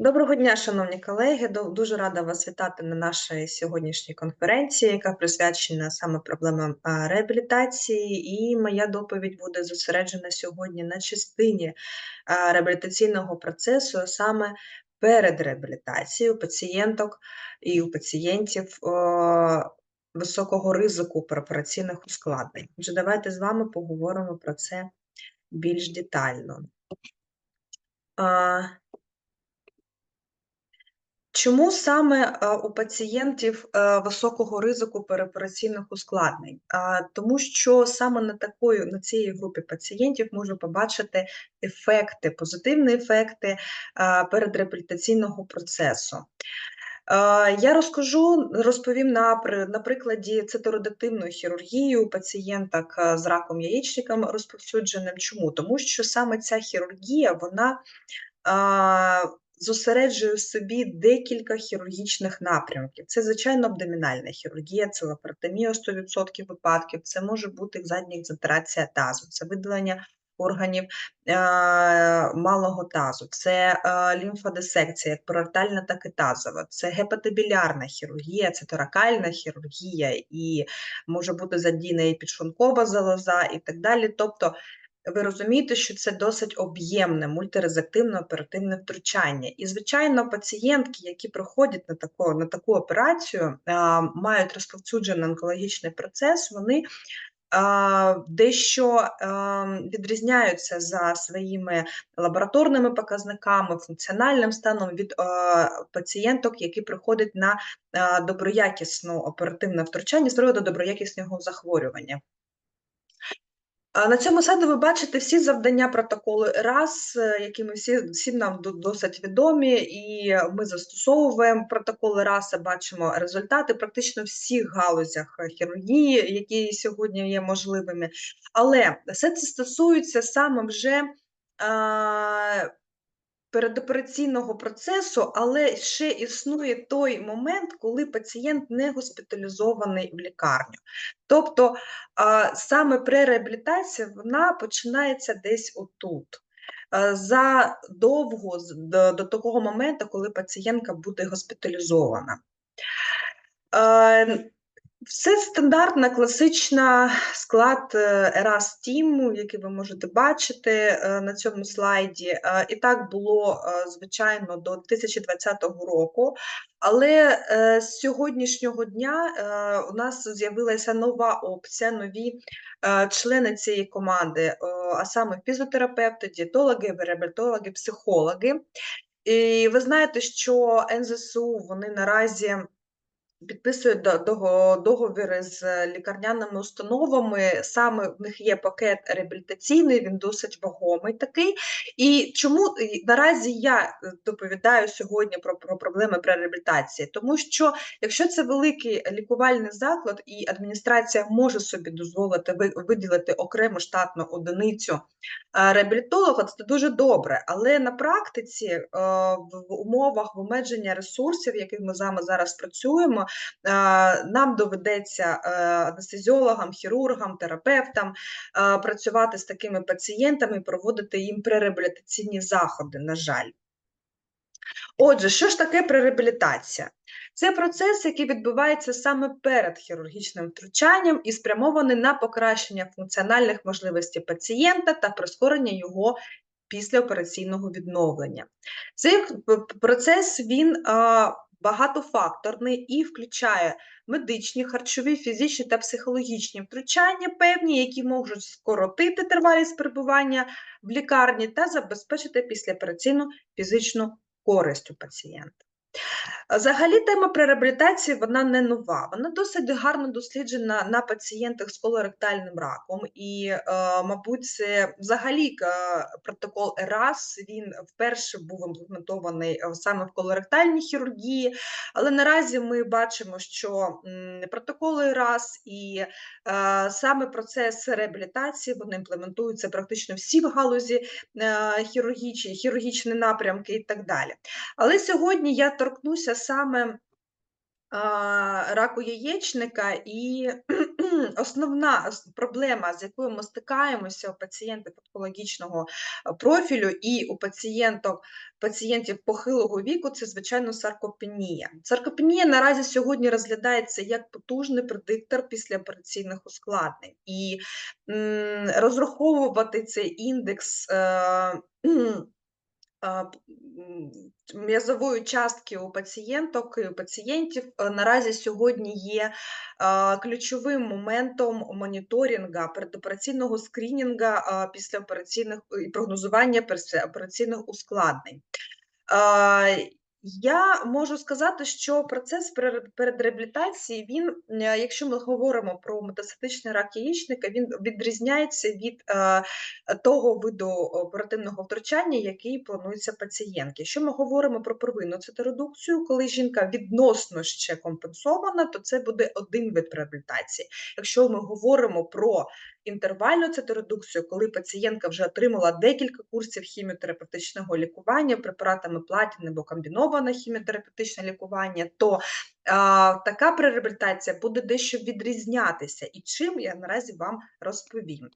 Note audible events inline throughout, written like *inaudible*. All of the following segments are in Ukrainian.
Доброго дня, шановні колеги. Дуже рада вас вітати на нашій сьогоднішній конференції, яка присвячена саме проблемам реабілітації. І моя доповідь буде зосереджена сьогодні на частині реабілітаційного процесу, а саме перед реабілітацією пацієнток і у пацієнтів високого ризику операційних ускладнень. Отже, давайте з вами поговоримо про це більш детально. Чому саме е, у пацієнтів е, високого ризику переопераційних ускладнень? Тому що саме на такої, на цій групі пацієнтів можна побачити ефекти, позитивні ефекти а, передреабілітаційного процесу. Е, Я розкажу, розповім на, на прикладі цитороадактивної хірургії у пацієнток е, з раком яєчником розповсюдженим. Чому? Тому що саме ця хірургія, вона зосереджує в собі декілька хірургічних напрямків. Це, звичайно, абдомінальна хірургія, це лапаротомія у 100% випадків, це може бути задня екзентрація тазу, це видалення органів е, малого тазу, це е, лімфодисекція, як парортальна, так і тазова, це гепатобілярна хірургія, це торакальна хірургія, і може бути задіяна і підшлункова залоза, і так далі. Тобто ви розумієте, що це досить об'ємне мультирезактивне оперативне втручання. І, звичайно, пацієнтки, які проходять на таку, на таку операцію, мають розповсюджений онкологічний процес, вони дещо відрізняються за своїми лабораторними показниками, функціональним станом від пацієнток, які приходять на а, доброякісну оперативне втручання з приводу доброякісного захворювання. На цьому сайті ви бачите всі завдання протоколу РАС, е, які ми всі всім нам досить відомі, і ми застосовуємо протоколи РАС, бачимо результати практично всіх галузях е, хірургії, які сьогодні є можливими. Але все це стосується саме вже а, передопераційного процесу, але ще існує той момент, коли пацієнт не госпіталізований в лікарню. Тобто саме пререабілітація вона починається десь отут. Задовго до, до того моменту, коли пацієнтка буде госпіталізована. Це стандартна класична склад ERAS Team, який ви можете бачити е, на цьому слайді. Е, І так було, е, звичайно, до 2020 року. Але е, з сьогоднішнього дня е, у нас з'явилася нова опція, нові е, члени цієї команди, е, а саме фізіотерапевти, дієтологи, реабілітологи, психологи. І ви знаєте, що НЗСУ вони наразі підписують до- дого- договіри з лікарняними установами. Саме в них є пакет реабілітаційний, він досить вагомий такий. І чому наразі я е, доповідаю сьогодні про, про проблеми при реабілітації? Тому що якщо це великий лікувальний заклад, і адміністрація може собі дозволити ви- виділити окрему штатну одиницю е, реабілітолога, це дуже добре. Але на практиці е, в умовах обмеження ресурсів, яких ми зараз працюємо, е, нам доведеться е, анестезіологам, хірургам, терапевтам е, працювати з такими пацієнтами проводити їм пререабілітаційні заходи, на жаль. Отже, що ж таке пререабілітація? Це процес, який відбувається саме перед хірургічним втручанням і спрямований на покращення функціональних можливостей пацієнта та прискорення його післяопераційного відновлення. Цей процес він багатофакторний і включає медичні, харчові, фізичні та психологічні втручання, певні, які можуть скоротити тривалість перебування в лікарні та забезпечити післяопераційну фізичну користь у пацієнта. Взагалі тема пререабілітації вона не нова. Вона досить гарно досліджена на пацієнтах з колоректальним раком, і, е, мабуть, це взагалі е, протокол ЕРАС він вперше був імплементований е, саме в колоректальній хірургії. Але наразі ми бачимо, що протоколи ЕРАС і саме процес реабілітації вони імплементуються практично всі в галузі хірургічні, хірургічні напрямки і так далі. Але сьогодні я торкнуся саме раку яєчника і *clears throat* основна проблема, з якою ми стикаємося у пацієнтів онкологічного, профілю і у пацієнток пацієнтів похилого віку це, звичайно, саркопенія. Саркопенія наразі сьогодні розглядається як потужний предиктор післяопераційних ускладнень. І, м, розраховувати цей індекс, е, *clears throat* м'язової частки у пацієнток і у пацієнтів, е, наразі сьогодні є, ключовим моментом моніторинга, передопераційного скринінгу а, післяопераційних і прогнозування післяопераційних ускладнень. Я можу сказати, що процес пере передреабілітації, він, е, якщо ми говоримо про метастатичний рак яєчника, він відрізняється від, е, того виду оперативного втручання, який планується пацієнтки. Якщо ми говоримо про первинну циторедукцію, коли жінка відносно ще компенсована, то це буде один вид реабілітації. Якщо ми говоримо про інтервальну циторедукцію, коли пацієнтка вже отримала декілька курсів хіміотерапевтичного лікування препаратами платіни або комбіноване хіміотерапевтичне лікування, то а, така пререабілітація буде дещо відрізнятися, і чим я наразі вам розповім.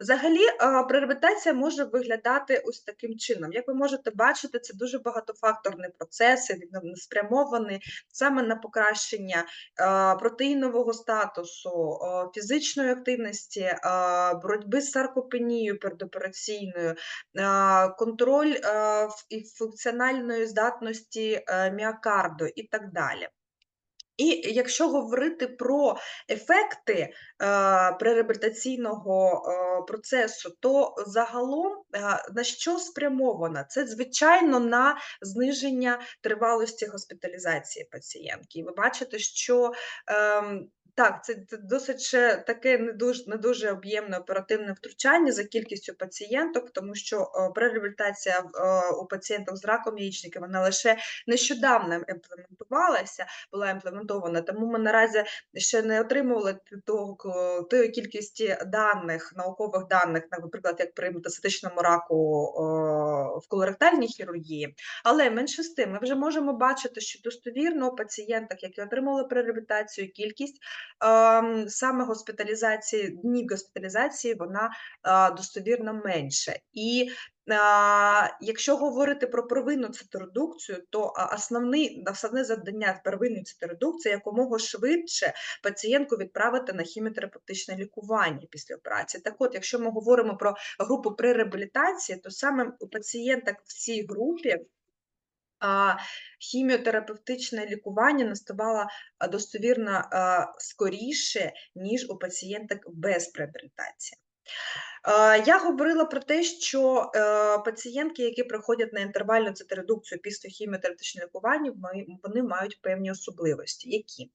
Взагалі, а, пререабілітація може виглядати ось таким чином. Як ви можете бачити, це дуже багатофакторний процес, він спрямований саме на покращення а, протеїнового статусу, а, фізичної активності, а, боротьби з саркопенією передопераційною, а, контроль а, і функціональної здатності а, міокарду і так далі. І якщо говорити про ефекти е, пререабілітаційного е, процесу, то загалом е, на що спрямовано? Це, звичайно, на зниження тривалості госпіталізації пацієнтки. І ви бачите, що ем, так, це досить таке не дуже не дуже об'ємне оперативне втручання за кількістю пацієнток, тому що пререабілітація у пацієнток з раком яєчника вона лише нещодавно імплементувалася, була імплементована. Тому ми наразі ще не отримували тої кількості даних, наукових даних, наприклад, як при метастатичному раку в колоректальній хірургії. Але менше з тим, ми вже можемо бачити, що достовірно у пацієнток, які отримали пререабілітацію, кількість ем, саме госпіталізації, днів госпіталізації, вона е, достовірно менше. І якщо говорити про первинну циторедукцію, то основний, основне завдання первинної циторедукції якомога швидше пацієнтку відправити на хіміотерапевтичне лікування після операції. Так от, якщо ми говоримо про групу при реабілітації, то саме у пацієнток в цій групі хіміотерапевтичне лікування наставало достовірно скоріше, ніж у пацієнток без преабілітації. Я говорила про те, що е, пацієнтки, які приходять на інтервальну циторедукцію після хіміотерапевтичного лікування, вони мають певні особливості. Які?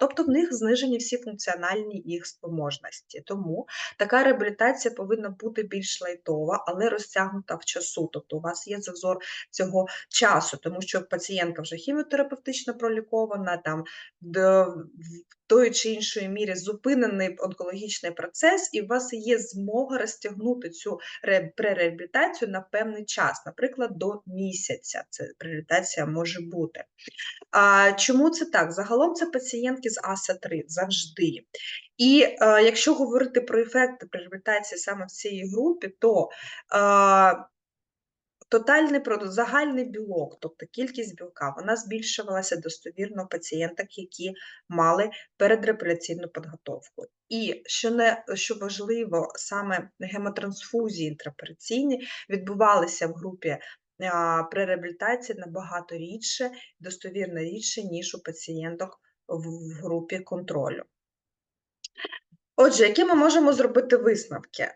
Тобто в них знижені всі функціональні їх спроможності. Тому така реабілітація повинна бути більш лайтова, але розтягнута в часу. Тобто у вас є зазор цього часу, тому що пацієнтка вже хіміотерапевтично пролікована, там тої чи іншої мірі зупинений онкологічний процес, і у вас є змога розтягнути цю пререабілітацію на певний час, наприклад, до місяця. Це реабілітація може бути. А, Чому це так? Загалом це пацієнтки з АСА-3 завжди. І е, якщо говорити про ефекти реабілітації саме в цій групі, то а, Тотальний продукт, загальний білок, тобто кількість білка, вона збільшувалася достовірно у пацієнтах, які мали передрепляційну підготовку. І що не що важливо, саме гемотрансфузії інтраопераційні відбувалися в групі при реабілітації набагато рідше, достовірно рідше, ніж у пацієнток в, в групі контролю. Отже, які ми можемо зробити висновки?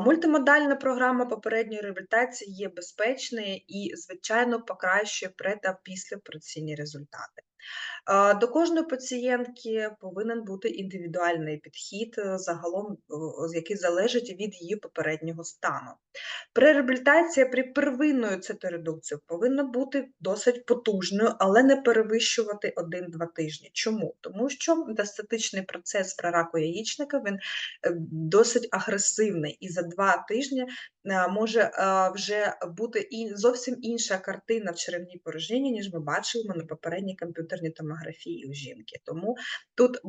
Мультимодальна програма попередньої реабілітації є безпечною і, звичайно, покращує пред та післяопераційні результати. До кожної пацієнтки повинен бути індивідуальний підхід, е, загалом, який залежить від її попереднього стану. Пререабілітація при первинною циторедукцію повинна бути досить потужною, але не перевищувати 1-2 тижні. Чому? Тому що метастатичний процес при раку яєчника він е, досить агресивний, і за 2 тижні е, може, е, вже бути і зовсім інша картина в черевній порожнині, ніж ми бачимо на попередній комп'ютерній томографії у жінки. Тому тут, е,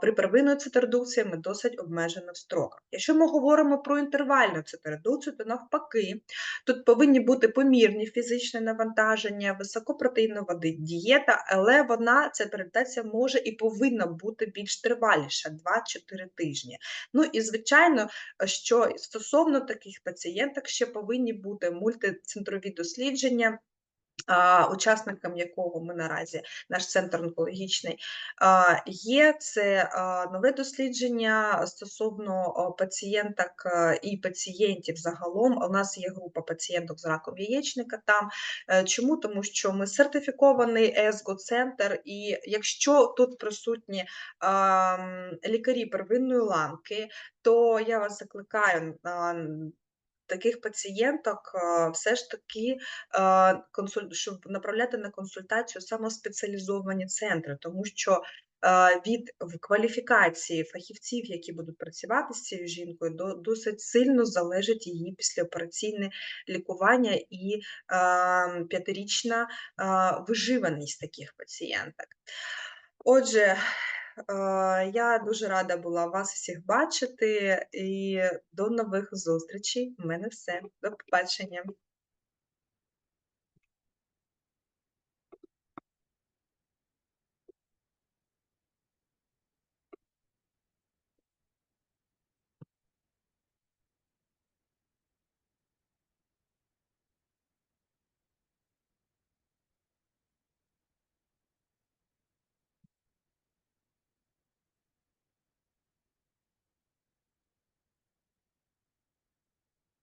при первинної циторедукції ми досить обмежені в строках. Якщо ми говоримо про інтервальну циторедукцію, то навпаки, тут повинні бути помірні фізичні навантаження, високопротеїнова ди- дієта, але вона, ця передатація може і повинна бути більш триваліша 2-4 тижні. Ну і звичайно, що стосовно таких пацієнток ще повинні бути мультицентрові дослідження. Учасникам якого ми наразі наш центр онкологічний є це нове дослідження стосовно пацієнток і пацієнтів загалом. У нас є група пацієнток з раком яєчника там. Е, Чому? Тому що ми сертифікований ЕСГО-центр, і якщо тут присутні лікарі первинної ланки, то я вас закликаю. Таких пацієнток все ж таки щоб направляти на консультацію саме спеціалізовані центри, тому що від кваліфікації фахівців, які будуть працювати з цією жінкою, до, досить сильно залежить її післяопераційне лікування і п'ятирічна виживаність таких пацієнток. Отже, е, я дуже рада була вас всіх бачити і до нових зустрічей. У мене все. До побачення.